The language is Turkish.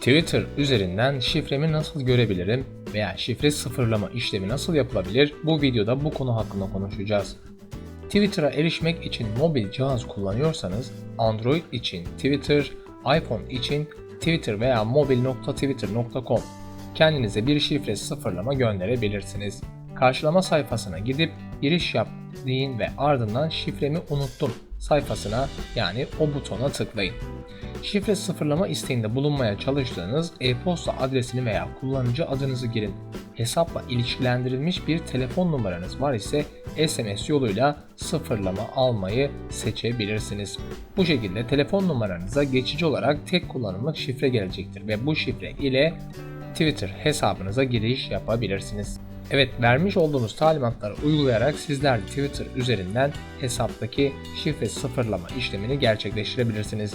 Twitter üzerinden şifremi nasıl görebilirim veya şifre sıfırlama işlemi nasıl yapılabilir? Bu videoda bu konu hakkında konuşacağız. Twitter'a erişmek için mobil cihaz kullanıyorsanız Android için Twitter, iPhone için Twitter veya mobil.twitter.com kendinize bir şifre sıfırlama gönderebilirsiniz. Karşılama sayfasına gidip giriş yap deyin ve ardından şifremi unuttum sayfasına yani o butona tıklayın. Şifre sıfırlama isteğinde bulunmaya çalıştığınız e-posta adresini veya kullanıcı adınızı girin. Hesapla ilişkilendirilmiş bir telefon numaranız var ise SMS yoluyla sıfırlama almayı seçebilirsiniz. Bu şekilde telefon numaranıza geçici olarak tek kullanımlık şifre gelecektir ve bu şifre ile Twitter hesabınıza giriş yapabilirsiniz. Evet vermiş olduğumuz talimatları uygulayarak sizler Twitter üzerinden hesaptaki şifre sıfırlama işlemini gerçekleştirebilirsiniz.